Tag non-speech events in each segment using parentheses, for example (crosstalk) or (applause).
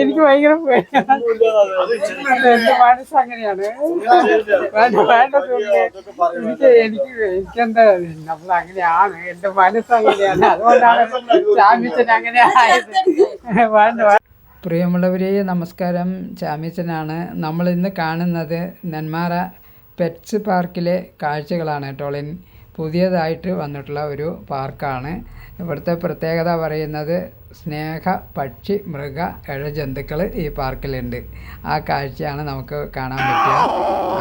എനിക്ക് ഭയങ്കര എന്റെ മനസ്സ് അങ്ങനെയാണ്. വേണ്ട. എനിക്ക് എനിക്ക് എനിക്കെന്താ നമ്മൾ അങ്ങനെയാണ്. എന്റെ മനസ്സ് അങ്ങനെയാണ്. അതുകൊണ്ടാണ് ചാമ്പിച്ചൻ അങ്ങനെ ആയത്. വേണ്ട വേണ്ട. പ്രിയമുള്ളവരെ നമസ്കാരം. ചാമീച്ചനാണ് നമ്മൾ ഇന്ന് കാണുന്നത് നെന്മാറ പെറ്റ്സ് പാർക്കിലെ കാഴ്ചകളാണ് ടോളിൻ പുതിയതായിട്ട് വന്നിട്ടുള്ള ഒരു പാർക്കാണ്. ഇവിടുത്തെ പ്രത്യേകത പറയുന്നത് സ്നേഹ പക്ഷി മൃഗ ഇഴജന്തുക്കൾ ഈ പാർക്കിലുണ്ട്. ആ കാഴ്ചയാണ് നമുക്ക് കാണാൻ പറ്റുക.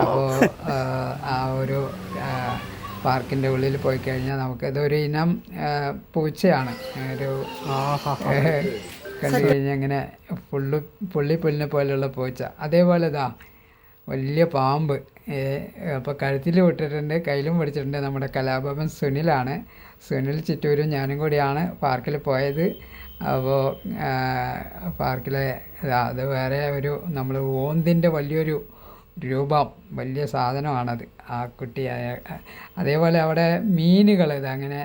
അപ്പോൾ ആ ഒരു പാർക്കിന്റെ ഉള്ളിൽ പോയി കഴിഞ്ഞാൽ നമുക്ക് ഇതൊരു ഇനം പൂച്ചയാണ്. ഒരു കണ്ടു കഴിഞ്ഞാൽ ഇങ്ങനെ പുള്ളി പുല്ലിനെ പോലെയുള്ള പൂച്ച. അതേപോലെ ഇതാ വലിയ പാമ്പ്. അപ്പോൾ കഴുത്തിൽ വിട്ടിട്ടുണ്ട് കയ്യിലും പിടിച്ചിട്ടുണ്ട് നമ്മുടെ കലാഭവൻ സുനിലാണ്. സുനിൽ ചിറ്റൂരും ഞാനും കൂടിയാണ് പാർക്കിൽ പോയത്. അപ്പോൾ പാർക്കിലെ അത് വേറെ ഒരു നമ്മൾ ഓന്തിന്റെ വലിയൊരു രൂപം വലിയ സാധനമാണത്. ആ കുട്ടിയായ അതേപോലെ അവിടെ മീനുകൾ ഇത് അങ്ങനെ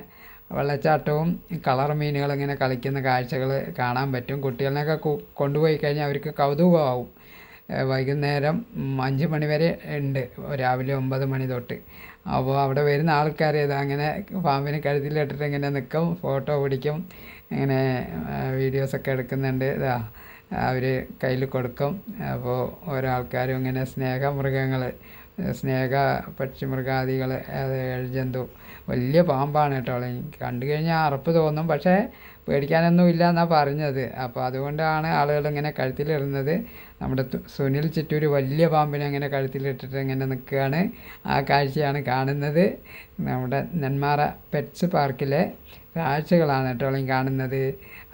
വെള്ളച്ചാട്ടവും കളർ മീനുകൾ ഇങ്ങനെ കളിക്കുന്ന കാഴ്ചകൾ കാണാൻ പറ്റും. കുട്ടികളിനൊക്കെ കൊണ്ടുപോയി കഴിഞ്ഞാൽ അവർക്ക് കൗതുകമാവും. വൈകുന്നേരം അഞ്ച് മണി വരെ ഉണ്ട്. രാവിലെ ഒമ്പത് മണി തൊട്ട്. അപ്പോൾ അവിടെ വരുന്ന ആൾക്കാർ ഇത് അങ്ങനെ പാമ്പിനെ കഴുത്തിലിട്ടിട്ട് ഇങ്ങനെ നിൽക്കും ഫോട്ടോ പിടിക്കും ഇങ്ങനെ വീഡിയോസൊക്കെ എടുക്കുന്നുണ്ട്. ഇതാ അവർ കയ്യിൽ കൊടുക്കും. അപ്പോൾ ഓരോ ആൾക്കാരും ഇങ്ങനെ സ്നേഹമൃഗങ്ങൾ സ്നേഹ പക്ഷിമൃഗാദികൾ ജന്തു. വലിയ പാമ്പാണ് കേട്ടോ. കണ്ടു കഴിഞ്ഞാൽ അറപ്പ് തോന്നും. പക്ഷേ പേടിക്കാനൊന്നും ഇല്ല എന്നാണ് പറഞ്ഞത്. അപ്പോൾ അതുകൊണ്ടാണ് ആളുകൾ ഇങ്ങനെ കഴുത്തിലിടുന്നത്. നമ്മുടെ സുനിൽ ചിറ്റൂര് വലിയ പാമ്പിനെ അങ്ങനെ കഴുത്തിലിട്ടിട്ട് ഇങ്ങനെ നിൽക്കുകയാണ്. ആ കാഴ്ചയാണ് കാണുന്നത്. നമ്മുടെ നെന്മാറ പെറ്റ്സ് പാർക്കിലെ കാഴ്ചകളാണ് കേട്ടോ കാണുന്നത്.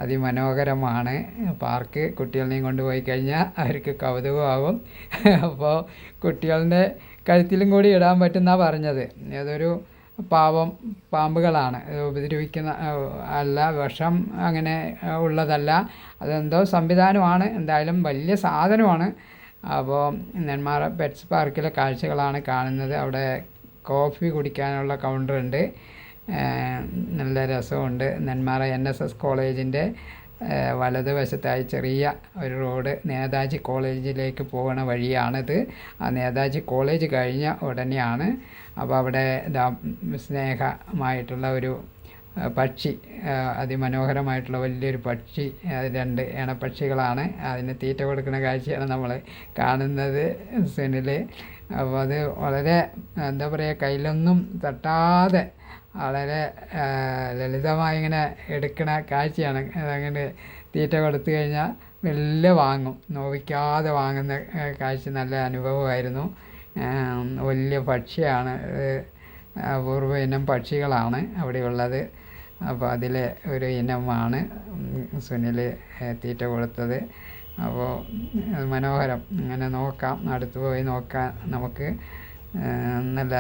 അതിമനോഹരമാണ്. പാർക്ക് കുട്ടികളെയും കൊണ്ടുപോയി കഴിഞ്ഞാൽ അവർക്ക് കൗതുകമാകും അപ്പോൾ കുട്ടികളുടെ കഴുത്തിലും കൂടി ഇടാൻ പറ്റുന്ന പറഞ്ഞത്. അതൊരു പാവം പാമ്പുകളാണ്. ഉപദ്രവിക്കുന്ന അല്ല വിഷം അങ്ങനെ ഉള്ളതല്ല. അതെന്തോ സംവിധാനമാണ്. എന്തായാലും വലിയ സാധനമാണ്. അപ്പോൾ നെന്മാറ പെറ്റ്സ് പാർക്കിലെ കാഴ്ചകളാണ് കാണുന്നത്. അവിടെ കോഫി കുടിക്കാനുള്ള കൗണ്ടറുണ്ട് നല്ല രസമുണ്ട്. നെന്മാറ എൻ എസ് എസ് കോളേജിന്റെ വലതുവശത്തായി ചെറിയ ഒരു റോഡ് നേതാജി കോളേജിലേക്ക് പോകുന്ന വഴിയാണിത്. ആ നേതാജി കോളേജ് കഴിഞ്ഞ ഉടനെയാണ് അപ്പോൾ അവിടെ സ്നേഹമായിട്ടുള്ള ഒരു പക്ഷി അതിമനോഹരമായിട്ടുള്ള വലിയൊരു പക്ഷി രണ്ട് ഇണപ്പക്ഷികളാണ് അതിന് തീറ്റ കൊടുക്കുന്ന കാഴ്ചയാണ് നമ്മൾ കാണുന്നത് സുനിൽ. അപ്പോൾ അത് വളരെ എന്താ പറയുക കയ്യിലൊന്നും തട്ടാതെ വളരെ ലളിതമായി ഇങ്ങനെ എടുക്കുന്ന കാഴ്ചയാണ്. അതങ്ങനെ തീറ്റ കൊടുത്തു കഴിഞ്ഞാൽ മെല്ലെ വാങ്ങും. നോവിക്കാതെ വാങ്ങുന്ന കാഴ്ച നല്ല അനുഭവമായിരുന്നു. വലിയ പക്ഷിയാണ്. അപൂർവ ഇനം പക്ഷികളാണ് അവിടെയുള്ളത്. അപ്പോൾ അതിലെ ഒരു ഇനമാണ് സുനിൽ തീറ്റ കൊടുത്തത് അപ്പോൾ മനോഹരം. അങ്ങനെ നോക്കാം. അടുത്ത് പോയി നോക്കാം നമുക്ക്. നല്ല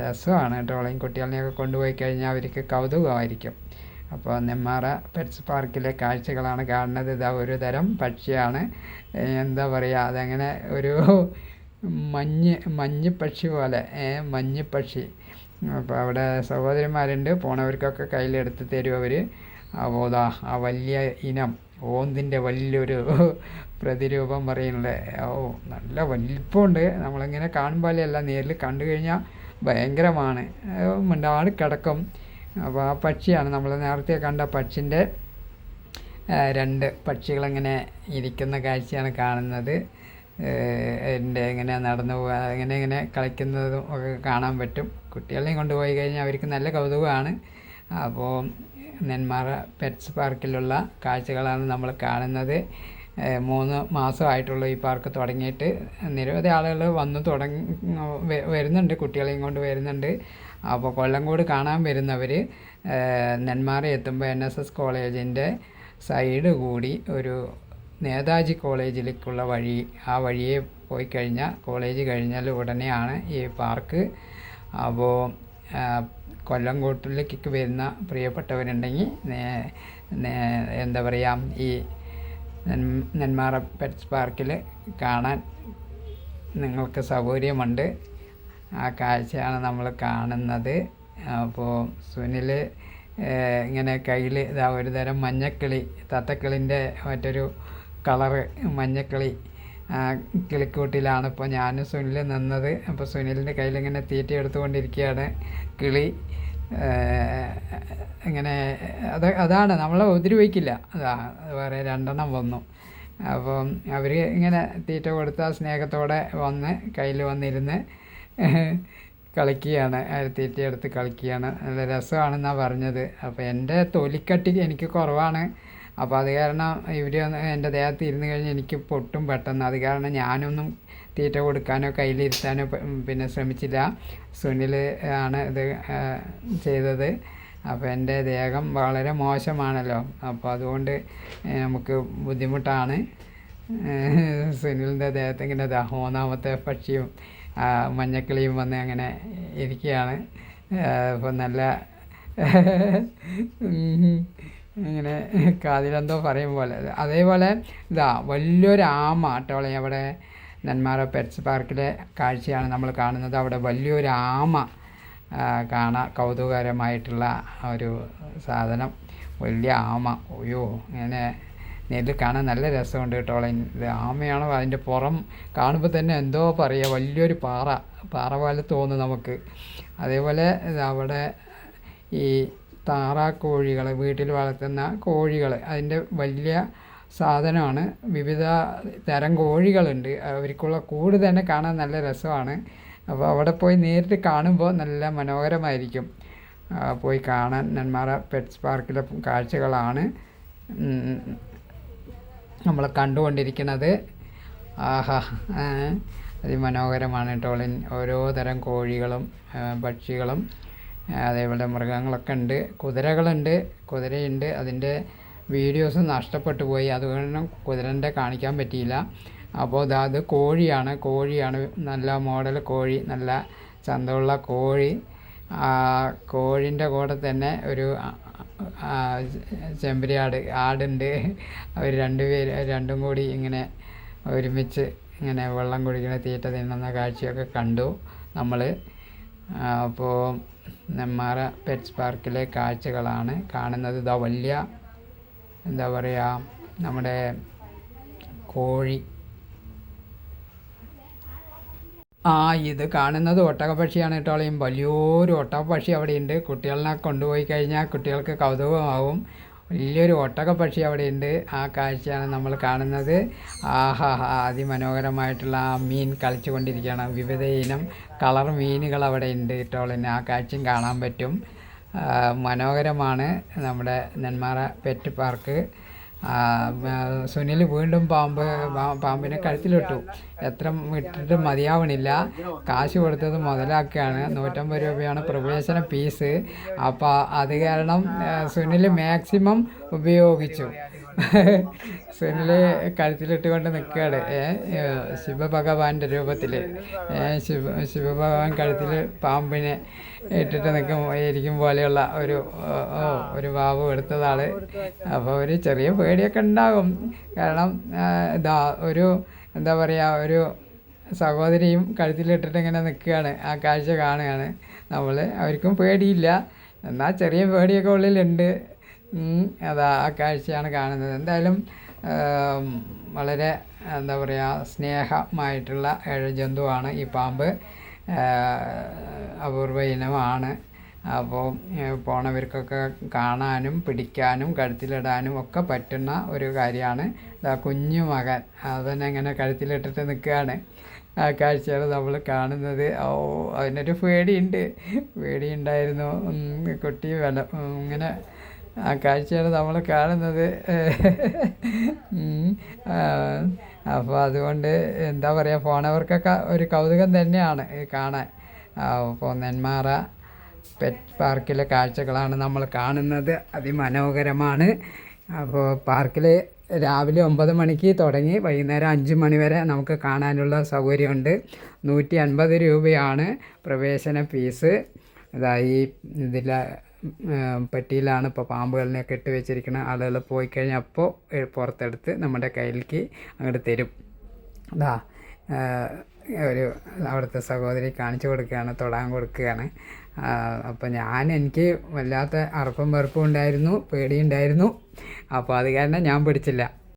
രസമാണ് ട്രോളിങ് കുട്ടികളെയൊക്കെ കൊണ്ടുപോയി കഴിഞ്ഞാൽ അവർക്ക് കൗതുകമായിരിക്കും. അപ്പോൾ നെമ്മാറ പെറ്റ്സ് പാർക്കിലെ കാഴ്ചകളാണ് കാണുന്നത്. ഇതാ ഒരു തരം പക്ഷിയാണ്. എന്താ പറയുക അതങ്ങനെ ഒരു മഞ്ഞ് മഞ്ഞ് പക്ഷി പോലെ. മഞ്ഞ് പക്ഷി അപ്പോൾ അവിടെ സഹോദരന്മാരുണ്ട് പോണവർക്കൊക്കെ കയ്യിലെടുത്ത് തരും അവർ ദാ ആ വലിയ ഇനം. ഓന്തിന്റെ വലിയൊരു പ്രതിരൂപം പറയുന്നത് ഓ നല്ല വലിപ്പമുണ്ട്. നമ്മളിങ്ങനെ കാണുമ്പോലെയല്ല നേരിൽ കണ്ടു കഴിഞ്ഞാൽ ഭയങ്കരമാണ്. മിണ്ടാട് കിടക്കും. അപ്പോൾ ആ പക്ഷിയാണ്. നമ്മൾ നേരത്തെ കണ്ട പക്ഷിന്റെ രണ്ട് പക്ഷികളിങ്ങനെ ഇരിക്കുന്ന കാഴ്ചയാണ് കാണുന്നത്. എന്റെ എങ്ങനെ നടന്നു പോകുക എങ്ങനെ ഇങ്ങനെ കളിക്കുന്നതും ഒക്കെ കാണാൻ പറ്റും. കുട്ടികളെയും കൊണ്ടുപോയി കഴിഞ്ഞാൽ അവർക്ക് നല്ല കൗതുകമാണ്. അപ്പോൾ നെന്മാറ പെറ്റ്സ് പാർക്കിലുള്ള കാഴ്ചകളാണ് നമ്മൾ കാണുന്നത്. മൂന്ന് മാസമായിട്ടുള്ളൂ ഈ പാർക്ക് തുടങ്ങിയിട്ട്. നിരവധി ആളുകൾ വന്ന് തുടങ്ങി വരുന്നുണ്ട് കുട്ടികളെയും കൊണ്ട് വരുന്നുണ്ട്. അപ്പോൾ കൊല്ലംകോട് കാണാൻ വരുന്നവർ നെന്മാറ എത്തുമ്പോൾ എൻ എസ് എസ് കോളേജിന്റെ സൈഡ് കൂടി ഒരു നേതാജി കോളേജിലേക്കുള്ള വഴി ആ വഴിയെ പോയി കഴിഞ്ഞാൽ കോളേജ് കഴിഞ്ഞാൽ ഉടനെയാണ് ഈ പാർക്ക്. അപ്പോൾ കൊല്ലംകോട്ടിലേക്ക് വരുന്ന പ്രിയപ്പെട്ടവരുണ്ടെങ്കിൽ എന്താ പറയുക ഈ നെന്മാറ പെറ്റ്സ് പാർക്കിൽ കാണാൻ നിങ്ങൾക്ക് സൗകര്യമുണ്ട്. ആ കാഴ്ചയാണ് നമ്മൾ കാണുന്നത്. അപ്പോൾ സുനിൽ ഇങ്ങനെ കയ്യിൽ ഇതാ ഒരു തരം മഞ്ഞക്കിളി തത്തക്കിളിന്റെ മറ്റൊരു കളറ് മഞ്ഞക്കിളി കിളിക്കൂട്ടിലാണ് ഇപ്പോൾ ഞാനും സുനിൽ നിന്നത്. അപ്പോൾ സുനിലിന്റെ കയ്യിലിങ്ങനെ തീറ്റ എടുത്തുകൊണ്ടിരിക്കുകയാണ്. കിളി ഇങ്ങനെ അത് അതാണ് നമ്മളെ ഉപദ്രവിക്കില്ല. അതാ വേറെ രണ്ടെണ്ണം വന്നു. അപ്പം അവർ ഇങ്ങനെ തീറ്റ കൊടുത്ത സ്നേഹത്തോടെ വന്ന് കയ്യിൽ വന്നിരുന്ന് കളിക്കുകയാണ്. തീറ്റ എടുത്ത് കളിക്കുകയാണ്. നല്ല രസമാണെന്നാണ് പറഞ്ഞത്. അപ്പോൾ എന്റെ തൊലിക്കട്ടി എനിക്ക് കുറവാണ്. അപ്പോൾ അത് കാരണം ഇവർ എന്റെ ദേഹത്ത് ഇരുന്ന് കഴിഞ്ഞ് എനിക്ക് പൊട്ടും പെട്ടെന്ന്. അത് കാരണം ഞാനൊന്നും തീറ്റ കൊടുക്കാനോ കയ്യിലിരുത്താനോ പിന്നെ ശ്രമിച്ചില്ല. സുനിൽ ആണ് ഇത് ചെയ്തത്. അപ്പോൾ എന്റെ ദേഹം വളരെ മോശമാണല്ലോ. അപ്പോൾ അതുകൊണ്ട് നമുക്ക് ബുദ്ധിമുട്ടാണ്. സുനിലിന്റെ ദേഹത്ത് ഇങ്ങനെ മൂന്നാമത്തെ പക്ഷിയും മഞ്ഞക്കിളിയും വന്ന് അങ്ങനെ ഇരിക്കുകയാണ്. അപ്പോൾ നല്ല ഇങ്ങനെ കാതിലെന്തോ പറയും പോലെ. അതേപോലെ ഇതാ വലിയൊരു ആമ കേട്ടോളെ അവിടെ നെന്മാറ പെറ്റ്സ് പാർക്കിലെ കാഴ്ചയാണ് നമ്മൾ കാണുന്നത്. അവിടെ വലിയൊരു ആമ കാണ കാണാൻ കൗതുകകരമായിട്ടുള്ള ഒരു സാധനം. വലിയ ആമ. അയ്യോ ഇങ്ങനെ നേരിൽ കാണാൻ നല്ല രസമുണ്ട് കേട്ടോളെ ഇത് ആമയാണോ? അതിന്റെ പുറം കാണുമ്പോൾ തന്നെ എന്തോ പറയുക വലിയൊരു പാറ. പാറ പോലെ തോന്നും നമുക്ക്. അതേപോലെ അവിടെ ഈ താറാക്കോഴികൾ വീട്ടിൽ വളർത്തുന്ന കോഴികൾ അതിന്റെ വലിയ സാധനമാണ്. വിവിധ തരം കോഴികളുണ്ട്. അവർക്കുള്ള കൂട് തന്നെ കാണാൻ നല്ല രസമാണ്. അപ്പോൾ അവിടെ പോയി നേരിട്ട് കാണുമ്പോൾ നല്ല മനോഹരമായിരിക്കും. പോയി കാണാൻ നെന്മാറ പെറ്റ്സ് പാർക്കിലെ കാഴ്ചകളാണ്. നമ്മൾ കണ്ടുകൊണ്ടിരിക്കുന്നത്. ആഹാ അതിമനോഹരമാണ് ടോളിൻ. ഓരോ തരം കോഴികളും പക്ഷികളും. അതേപോലെ മൃഗങ്ങളൊക്കെ ഉണ്ട്. കുതിരകളുണ്ട്. കുതിരയുണ്ട്. അതിന്റെ വീഡിയോസ് നഷ്ടപ്പെട്ടു പോയി. അതുകൊണ്ട് കുതിരന്റെ കാണിക്കാൻ പറ്റിയില്ല. അപ്പോൾ ദാ അത് കോഴിയാണ്. കോഴിയാണ് നല്ല മോഡൽ കോഴി. നല്ല ചന്തമുള്ള കോഴി. ആ കോഴിന്റെ കൂടെ തന്നെ ഒരു ചെമ്പരി ആട് ആടുണ്ട്. അവർ രണ്ടുപേര് രണ്ടും കൂടി ഇങ്ങനെ ഒരുമിച്ച് ഇങ്ങനെ വെള്ളം കുടിക്കുന്ന തീറ്റ തിന്നുന്ന കാഴ്ചയൊക്കെ കണ്ടു നമ്മൾ. അപ്പോൾ നെന്മാറ പെറ്റ്സ് പാർക്കിലെ കാഴ്ചകളാണ് കാണുന്നത്. ഇതാ വലിയ എന്താ പറയുക നമ്മുടെ കോഴി. ആ ഇത് കാണുന്നത് ഒട്ടകപ്പക്ഷിയാണ് കേട്ടോളയും വലിയൊരു ഒട്ടകപ്പക്ഷി അവിടെയുണ്ട്. കുട്ടികളെ കൊണ്ടുപോയി കഴിഞ്ഞാൽ കുട്ടികൾക്ക് കൗതുകമാവും. വലിയൊരു ഒട്ടക പക്ഷി അവിടെയുണ്ട്. ആ കാഴ്ചയാണ് നമ്മൾ കാണുന്നത്. ആഹാ അതിമനോഹരമായിട്ടുള്ള ആ മീൻ കളിച്ചു കൊണ്ടിരിക്കുകയാണ് വിവിധ ഇനം കളർ മീനുകൾ അവിടെ ഉണ്ട് ഇട്ടോളിന് ആ കാഴ്ചയും കാണാൻ പറ്റും. മനോഹരമാണ് നമ്മുടെ നെന്മാറ പെറ്റ് പാർക്ക്. സുനിൽ വീണ്ടും പാമ്പ് പാമ്പിനെ കഴുത്തിലിട്ടു. എത്ര ഇട്ടിട്ട് മതിയാവണില്ല. കാശ് കൊടുത്തത് മുതലാക്കുകയാണ്. നൂറ്റമ്പത് രൂപയാണ് പ്രവേശന ഫീസ്. അപ്പോൾ അത് കാരണം സുനിൽ മാക്സിമം ഉപയോഗിച്ചു. (laughs) സുനിൽ കഴുത്തിലിട്ട് കൊണ്ട് നിൽക്കുകയാണ് ശിവഭഗവാന്റെ രൂപത്തിൽ ശിവ ശിവഭഗവാൻ കഴുത്തിൽ പാമ്പിനെ ഇട്ടിട്ട് നിൽക്കും ഇരിക്കും പോലെയുള്ള ഒരു ഒരു ബാബു എടുത്തതാണ്. അപ്പോൾ ഒരു ചെറിയ പേടിയൊക്കെ ഉണ്ടാകും. കാരണം ഇതാ ഒരു എന്താ പറയുക ഒരു സഹോദരിയും കഴുത്തിലിട്ടിട്ട് ഇങ്ങനെ നിൽക്കുകയാണ്. ആ കാഴ്ച കാണുകയാണ്. നമ്മൾ അവർക്കും പേടിയില്ല. എന്നാൽ ചെറിയ പേടിയൊക്കെ ഉള്ളിലുണ്ട്. അതാ ആ കാഴ്ചയാണ് കാണുന്നത്. എന്തായാലും വളരെ എന്താ പറയുക സ്നേഹമായിട്ടുള്ള ജന്തുവാണ് ഈ പാമ്പ്. അപൂർവ ഇനമാണ്. അപ്പോൾ പോണവർക്കൊക്കെ കാണാനും പിടിക്കാനും കഴുത്തിലിടാനും ഒക്കെ പറ്റുന്ന ഒരു കാര്യമാണ്. കുഞ്ഞു മകൻ അവനെങ്ങനെ കഴുത്തിലിട്ടിട്ട് നിൽക്കുകയാണ്. ആ കാഴ്ചകൾ നമ്മൾ കാണുന്നത്. ഓ അതിനൊരു പേടിയുണ്ട്. പേടിയുണ്ടായിരുന്നു. കുട്ടി വില ഇങ്ങനെ ആ കാഴ്ചയാണ് നമ്മൾ കാണുന്നത്. അപ്പോൾ അതുകൊണ്ട് എന്താ പറയുക പോണവർക്കൊക്കെ ഒരു കൗതുകം തന്നെയാണ് കാണാൻ. അപ്പോൾ നെന്മാറ പെറ്റ് പാർക്കിലെ കാഴ്ചകളാണ് നമ്മൾ കാണുന്നത്. അതിമനോഹരമാണ്. അപ്പോൾ പാർക്കിൽ രാവിലെ ഒമ്പത് മണിക്ക് തുടങ്ങി വൈകുന്നേരം അഞ്ച് മണി വരെ നമുക്ക് കാണാനുള്ള സൗകര്യമുണ്ട്. നൂറ്റി അൻപത് രൂപയാണ് പ്രവേശന ഫീസ്. അതായി ഇതിലെ പെട്ടിയിലാണ് ഇപ്പോൾ പാമ്പുകളിനെയൊക്കെ ഇട്ട് വെച്ചിരിക്കുന്ന ആളുകൾ പോയി കഴിഞ്ഞാൽ അപ്പോൾ പുറത്തെടുത്ത് നമ്മുടെ കയ്യിലേക്ക് അങ്ങോട്ട് തരും. അതാ ഒരു അവിടുത്തെ സഹോദരി കാണിച്ചു കൊടുക്കുകയാണ് തൊടാൻ കൊടുക്കുകയാണ്. അപ്പോൾ ഞാൻ എനിക്ക് വല്ലാത്ത അറപ്പും വെറുപ്പും ഉണ്ടായിരുന്നു പേടിയുണ്ടായിരുന്നു. അപ്പോൾ അത് കാരണം ഞാൻ പിടിച്ചില്ല.